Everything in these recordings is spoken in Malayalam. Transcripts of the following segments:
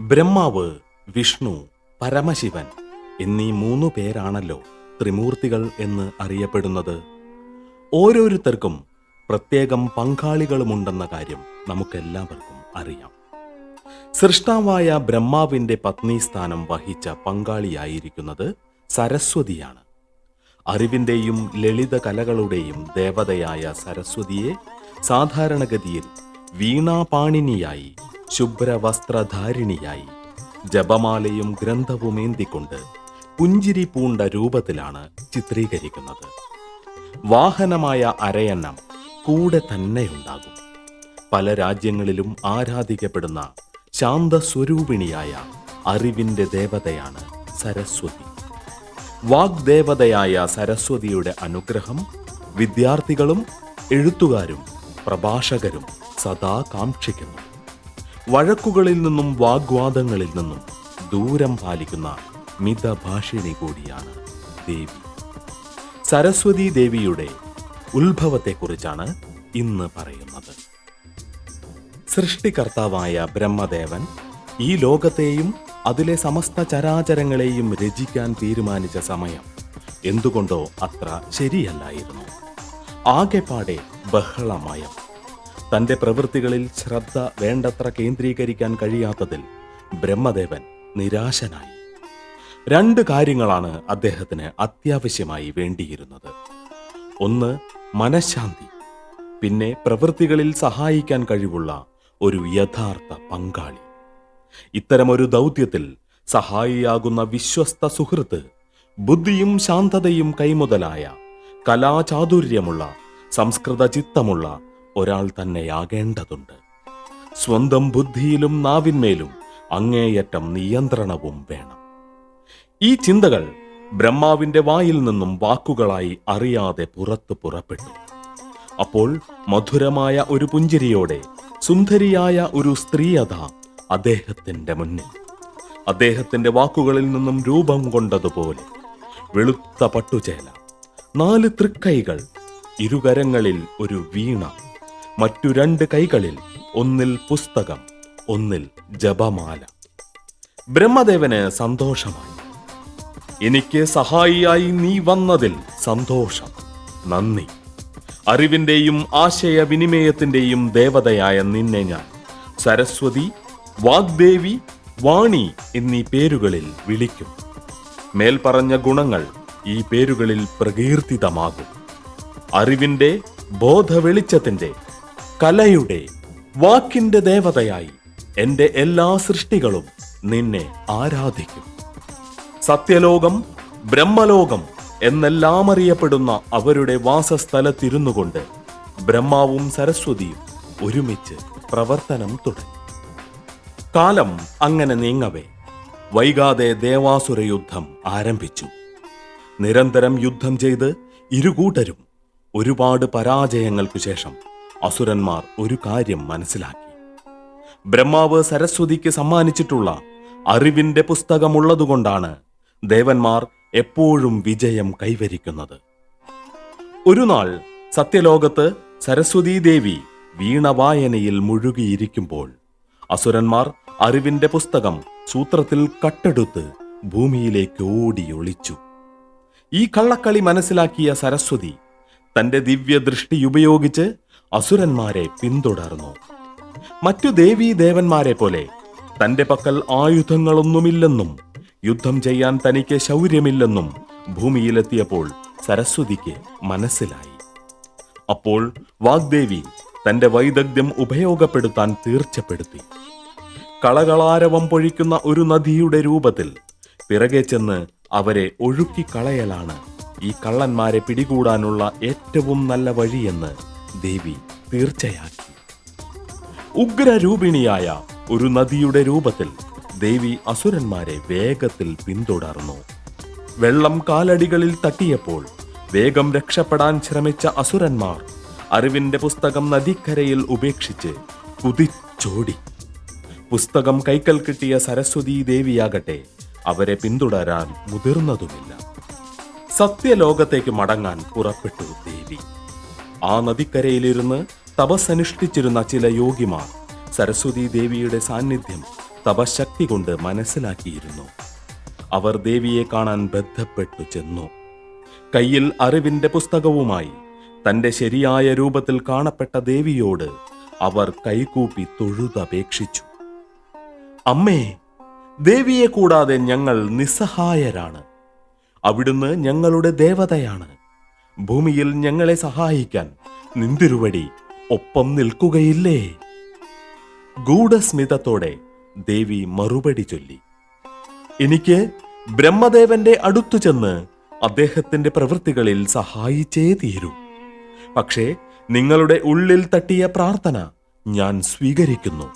ബ്രഹ്മാവ് വിഷ്ണു പരമശിവൻ എന്നീ മൂന്നു പേരാണല്ലോ ത്രിമൂർത്തികൾ എന്ന് അറിയപ്പെടുന്നത്. ഓരോരുത്തർക്കും പ്രത്യേകം പങ്കാളികളുമുണ്ടെന്ന കാര്യം നമുക്കെല്ലാവർക്കും അറിയാം. സൃഷ്ടാവായ ബ്രഹ്മാവിന്റെ പത്നി സ്ഥാനം വഹിച്ച പങ്കാളിയായിരിക്കുന്നത് സരസ്വതിയാണ്. അറിവിന്റെയും ലളിത കലകളുടെയും ദേവതയായ സരസ്വതിയെ സാധാരണഗതിയിൽ വീണാപാണിനിയായി ശുഭ്രവസ്ത്രധാരിണിയായി. ജപമാലയും ഗ്രന്ഥവുമേന്തിക്കൊണ്ട് പുഞ്ചിരി പൂണ്ട രൂപത്തിലാണ് ചിത്രീകരിക്കുന്നത്. വാഹനമായ അരയണ്ണം കൂടെ തന്നെയുണ്ടാകും. പല രാജ്യങ്ങളിലും ആരാധിക്കപ്പെടുന്ന ശാന്തസ്വരൂപിണിയായ അറിവിന്റെ ദേവതയാണ് സരസ്വതി. വാഗ്ദേവതയായ സരസ്വതിയുടെ അനുഗ്രഹം വിദ്യാർത്ഥികളും എഴുത്തുകാരും പ്രഭാഷകരും സദാ കാക്ഷിക്കുന്നു. വഴക്കുകളിൽ നിന്നും വാഗ്വാദങ്ങളിൽ നിന്നും ദൂരം പാലിക്കുന്ന മിതഭാഷിണി കൂടിയാണ് ദേവി. സരസ്വതി ദേവിയുടെ ഉത്ഭവത്തെക്കുറിച്ചാണ് ഇന്ന് പറയുന്നത്. സൃഷ്ടികർത്താവായ ബ്രഹ്മദേവൻ ഈ ലോകത്തെയും അതിലെ സമസ്ത ചരാചരങ്ങളെയും രചിക്കാൻ തീരുമാനിച്ച സമയം എന്തുകൊണ്ടോ അത്ര ശരിയല്ലായിരുന്നു. ആകെപ്പാടെ ബഹളമയം. തന്റെ പ്രവൃത്തികളിൽ ശ്രദ്ധ വേണ്ടത്ര കേന്ദ്രീകരിക്കാൻ കഴിയാത്തതിൽ ബ്രഹ്മദേവൻ നിരാശനായി. രണ്ട് കാര്യങ്ങളാണ് അദ്ദേഹത്തിന് അത്യാവശ്യമായി വേണ്ടിയിരുന്നത്. ഒന്ന് മനഃശാന്തി. പിന്നെ പ്രവൃത്തികളിൽ സഹായിക്കാൻ കഴിവുള്ള ഒരു യഥാർത്ഥ പങ്കാളി. ഇത്തരമൊരു ദൗത്യത്തിൽ സഹായിയാകുന്ന വിശ്വസ്ത സുഹൃത്ത് ബുദ്ധിയും ശാന്തതയും കൈമുതലായ കലാചാതുര്യമുള്ള സംസ്കൃത ചിത്തമുള്ള ഒരാൾ തന്നെയാകേണ്ടതുണ്ട്. സ്വന്തം ബുദ്ധിയിലും നാവിന്മേലും അങ്ങേയറ്റം നിയന്ത്രണവും വേണം. ഈ ചിന്തകൾ ബ്രഹ്മാവിന്റെ വായിൽ നിന്നും വാക്കുകളായി അറിയാതെ പുറത്തു പുറപ്പെട്ടു. അപ്പോൾ മധുരമായ ഒരു പുഞ്ചിരിയോടെ സുന്ദരിയായ ഒരു സ്ത്രീയത അദ്ദേഹത്തിന്റെ മുന്നിൽ. അദ്ദേഹത്തിന്റെ വാക്കുകളിൽ നിന്നും രൂപം കൊണ്ടതുപോലെ വെളുത്ത പട്ടുചേല നാല് തൃക്കൈകൾ. ഇരുകരങ്ങളിൽ ഒരു വീണ. മറ്റു രണ്ട് കൈകളിൽ ഒന്നിൽ പുസ്തകം ഒന്നിൽ ജപമാല. ബ്രഹ്മദേവന് സന്തോഷമായി. എനിക്ക് സഹായിയായി നീ വന്നതിൽ സന്തോഷം. നന്ദി. അറിവിന്റെയും ആശയവിനിമയത്തിന്റെയും ദേവതയായ നിന്നെ ഞാൻ സരസ്വതി വാഗ്ദേവി വാണി എന്നീ പേരുകളിൽ വിളിക്കും. മേൽപ്പറഞ്ഞ ഗുണങ്ങൾ ഈ പേരുകളിൽ പ്രകീർത്തിതമാകും. അറിവിന്റെ ബോധവെളിച്ചത്തിന്റെ കലയുടെ വാക്കിന്റെ ദേവതയായി എന്റെ എല്ലാ സൃഷ്ടികളും നിന്നെ ആരാധിക്കും. സത്യലോകം ബ്രഹ്മലോകം എന്നെല്ലാം അറിയപ്പെടുന്ന അവരുടെ വാസസ്ഥലത്തിരുന്നു കൊണ്ട് ബ്രഹ്മാവും സരസ്വതിയും ഒരുമിച്ച് പ്രവർത്തനം തുടങ്ങി. കാലം അങ്ങനെ നീങ്ങവേ. വൈകാതെ ദേവാസുര യുദ്ധം ആരംഭിച്ചു. നിരന്തരം യുദ്ധം ചെയ്ത് ഇരുകൂട്ടരും ഒരുപാട് പരാജയങ്ങൾക്കു ശേഷം അസുരന്മാർ ഒരു കാര്യം മനസ്സിലാക്കി. ബ്രഹ്മാവ് സരസ്വതിക്ക് സമ്മാനിച്ചിട്ടുള്ള അറിവിന്റെ പുസ്തകമുള്ളതുകൊണ്ടാണ് ദേവന്മാർ എപ്പോഴും വിജയം കൈവരിക്കുന്നത്. ഒരു നാൾ സത്യലോകത്ത് സരസ്വതീ ദേവി വീണവായനയിൽ മുഴുകിയിരിക്കുമ്പോൾ അസുരന്മാർ അറിവിന്റെ പുസ്തകം സൂത്രത്തിൽ കട്ടെടുത്ത് ഭൂമിയിലേക്ക് ഓടി ഒളിച്ചു ഈ കള്ളക്കളി മനസ്സിലാക്കിയ സരസ്വതി തന്റെ ദിവ്യദൃഷ്ടി ഉപയോഗിച്ച് അസുരന്മാരെ പിന്തുടർന്നു. മറ്റു ദേവീ ദേവന്മാരെ പോലെ തന്റെ പക്കൽ ആയുധങ്ങളൊന്നുമില്ലെന്നും യുദ്ധം ചെയ്യാൻ തനിക്ക് ശൗര്യമില്ലെന്നും ഭൂമിയിലെത്തിയപ്പോൾ സരസ്വതിക്ക് മനസ്സിലായി. അപ്പോൾ വാഗ്ദേവി തന്റെ വൈദഗ്ധ്യം ഉപയോഗപ്പെടുത്താൻ തീർച്ചപ്പെടുത്തി. കളകളാരവം പൊഴിക്കുന്ന ഒരു നദിയുടെ രൂപത്തിൽ പിറകെ ചെന്ന് അവരെ ഒഴുക്കിക്കളയലാണ്. ഈ കള്ളന്മാരെ പിടികൂടാനുള്ള ഏറ്റവും നല്ല വഴിയെന്ന് ദേവി തീർച്ചയാക്കി. ഉഗ്രരൂപിണിയായ ഒരു നദിയുടെ രൂപത്തിൽ ദേവി അസുരന്മാരെ വേഗത്തിൽ പിന്തുടർന്നു. വെള്ളം കാലടികളിൽ തട്ടിയപ്പോൾ വേഗം രക്ഷപ്പെടാൻ ശ്രമിച്ച അസുരന്മാർ അറിവിന്റെ പുസ്തകം നദിക്കരയിൽ ഉപേക്ഷിച്ച് കുതിച്ചോടി. പുസ്തകം കൈക്കൽ കിട്ടിയ സരസ്വതീ ദേവിയാകട്ടെ അവരെ പിന്തുടരാൻ മുതിർന്നതുമില്ല. സത്യലോകത്തേക്ക് മടങ്ങാൻ പുറപ്പെട്ടു ദേവി. ആ നദിക്കരയിലിരുന്ന് തപസ്സനുഷ്ഠിച്ചിരുന്ന ചില യോഗിമാർ സരസ്വതി ദേവിയുടെ സാന്നിധ്യം തപശക്തി കൊണ്ട് മനസ്സിലാക്കിയിരുന്നു. അവർ ദേവിയെ കാണാൻ ബന്ധപ്പെട്ടു ചെന്നു. കയ്യിൽ അറിവിന്റെ പുസ്തകവുമായി തന്റെ ശരിയായ രൂപത്തിൽ കാണപ്പെട്ട ദേവിയോട് അവർ കൈകൂപ്പി തൊഴുതപേക്ഷിച്ചു. അമ്മേ ദേവിയെ കൂടാതെ ഞങ്ങൾ നിസ്സഹായരാണ്. അവിടുന്ന് ഞങ്ങളുടെ ദേവതയാണ്. ഭൂമിയിൽ ഞങ്ങളെ സഹായിക്കാൻ നിന്തിരുവടി ഒപ്പം നിൽക്കുകയില്ലേ? ഗൂഢസ്മിതത്തോടെ ദേവി മറുപടി ചൊല്ലി. എനിക്ക് ബ്രഹ്മദേവന്റെ അടുത്തു ചെന്ന് അദ്ദേഹത്തിന്റെ പ്രവൃത്തികളിൽ സഹായിച്ചേ തീരൂ. പക്ഷേ നിങ്ങളുടെ ഉള്ളിൽ തട്ടിയ പ്രാർത്ഥന ഞാൻ സ്വീകരിക്കുന്നു.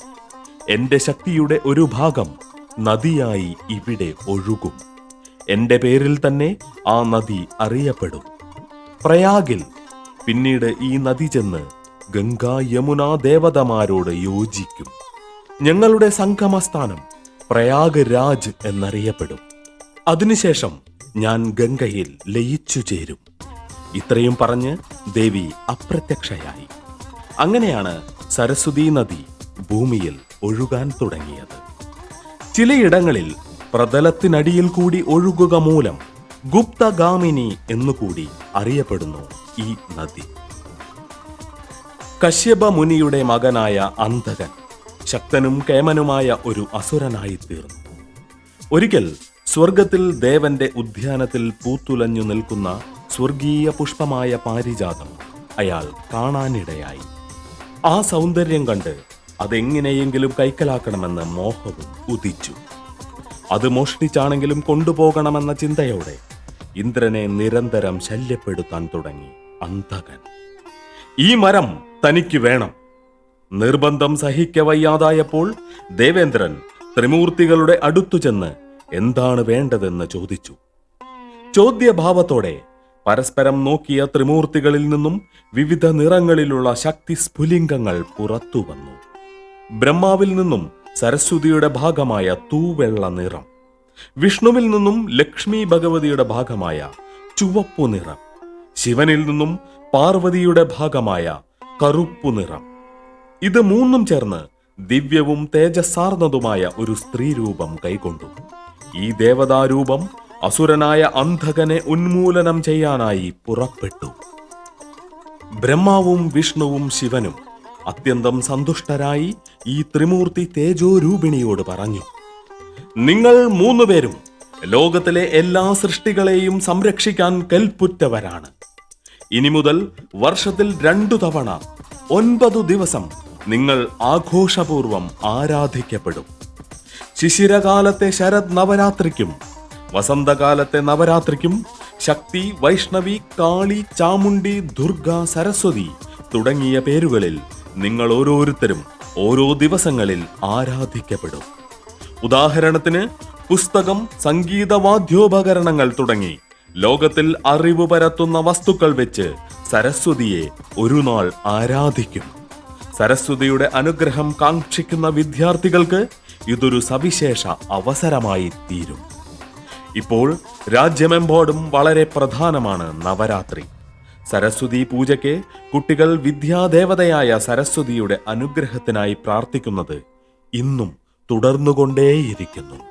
എന്റെ ശക്തിയുടെ ഒരു ഭാഗം നദിയായി ഇവിടെ ഒഴുകും. എന്റെ പേരിൽ തന്നെ ആ നദി അറിയപ്പെടും. പ്രയാഗിൽ പിന്നീട് ഈ നദി ചെന്ന് ഗംഗാ യമുന ദേവതമാരോട് യോജിക്കും. ഞങ്ങളുടെ സംഗമസ്ഥാനം പ്രയാഗ് രാജ് എന്നറിയപ്പെടും. അതിനുശേഷം ഞാൻ ഗംഗയിൽ ലയിച്ചു ചേരും. ഇത്രയും പറഞ്ഞ് ദേവി അപ്രത്യക്ഷയായി. അങ്ങനെയാണ് സരസ്വതി നദി ഭൂമിയിൽ ഒഴുകാൻ തുടങ്ങിയത്. ചിലയിടങ്ങളിൽ പ്രതലത്തിനടിയിൽ കൂടി ഒഴുകുക മൂലം ഗുപ്തഗാമിനി എന്നുകൂടി അറിയപ്പെടുന്നു ഈ നദി. കശ്യപ മുനിയുടെ മകനായ അന്ധകൻ ശക്തനും കേമനുമായ ഒരു അസുരനായി തീർന്നു ഒരിക്കൽ സ്വർഗത്തിൽ ദേവന്റെ ഉദ്യാനത്തിൽ പൂത്തുലഞ്ഞു നിൽക്കുന്ന സ്വർഗീയ പുഷ്പമായ പാരിജാതം അയാൾ കാണാനിടയായി. ആ സൗന്ദര്യം കണ്ട് അതെങ്ങനെയെങ്കിലും കൈക്കലാക്കണമെന്ന് മോഹവും ഉദിച്ചു. അത് മോഷ്ടിച്ചാണെങ്കിലും കൊണ്ടുപോകണമെന്ന ചിന്തയോടെ ഇന്ദ്രനെ നിരന്തരം ശല്യപ്പെടുത്താൻ തുടങ്ങി അന്തകൻ ഈ മരം തനിക്ക് വേണം. നിർബന്ധം സഹിക്കവയ്യാതായപ്പോൾ ദേവേന്ദ്രൻ ത്രിമൂർത്തികളുടെ അടുത്തു ചെന്ന് എന്താണ് വേണ്ടതെന്ന് ചോദിച്ചു. ചോദ്യഭാവത്തോടെ പരസ്പരം നോക്കിയ ത്രിമൂർത്തികളിൽ നിന്നും വിവിധ നിറങ്ങളിലുള്ള ശക്തി സ്ഫുലിംഗങ്ങൾ പുറത്തു വന്നു. ബ്രഹ്മാവിൽ നിന്നും സരസ്വതിയുടെ ഭാഗമായ തൂവെള്ള നിറം വിഷ്ണുവിൽ നിന്നും ലക്ഷ്മി ഭഗവതിയുടെ ഭാഗമായ ചുവപ്പു നിറം ശിവനിൽ നിന്നും പാർവതിയുടെ ഭാഗമായ കറുപ്പു നിറം. ഇത് മൂന്നും ചേർന്ന് ദിവ്യവും തേജസ്സാർന്നതുമായ ഒരു സ്ത്രീരൂപം കൈക്കൊണ്ടു ഈ ദേവതാരൂപം അസുരനായ അന്ധകനെ ഉന്മൂലനം ചെയ്യാനായി പുറപ്പെട്ടു. ബ്രഹ്മാവും വിഷ്ണുവും ശിവനും അത്യന്തം സന്തുഷ്ടരായി ഈ ത്രിമൂർത്തി തേജോരൂപിണിയോട് പറഞ്ഞു നിങ്ങൾ മൂന്നുപേരും ലോകത്തിലെ എല്ലാ സൃഷ്ടികളെയും സംരക്ഷിക്കാൻ കൽപ്പുറ്റവരാണ്. ഇനി മുതൽ വർഷത്തിൽ രണ്ടു തവണ ഒൻപതു ദിവസം നിങ്ങൾ ആഘോഷപൂർവം ആരാധിക്കപ്പെടും. ശിശിരകാലത്തെ ശരത് നവരാത്രിക്കും വസന്തകാലത്തെ നവരാത്രിക്കും ശക്തി വൈഷ്ണവി കാളി ചാമുണ്ടി ദുർഗ സരസ്വതി തുടങ്ങിയ പേരുകളിൽ നിങ്ങൾ ഓരോരുത്തരും ഓരോ ദിവസങ്ങളിൽ ആരാധിക്കപ്പെടും. ഉദാഹരണത്തിന് പുസ്തകം സംഗീതവാദ്യോപകരണങ്ങൾ തുടങ്ങി ലോകത്തിൽ അറിവ് പരത്തുന്ന വസ്തുക്കൾ വെച്ച് സരസ്വതിയെ ഒരു നാൾ ആരാധിക്കും സരസ്വതിയുടെ അനുഗ്രഹം കാക്ഷിക്കുന്ന വിദ്യാർത്ഥികൾക്ക് ഇതൊരു സവിശേഷ അവസരമായി തീരും. ഇപ്പോൾ രാജ്യമെമ്പാടും വളരെ പ്രധാനമാണ് നവരാത്രി. സരസ്വതി പൂജയ്ക്ക് കുട്ടികൾ വിദ്യാദേവതയായ സരസ്വതിയുടെ അനുഗ്രഹത്തിനായി പ്രാർത്ഥിക്കുന്നത് ഇന്നും തുടർന്നുകൊണ്ടേയിരിക്കുന്നു.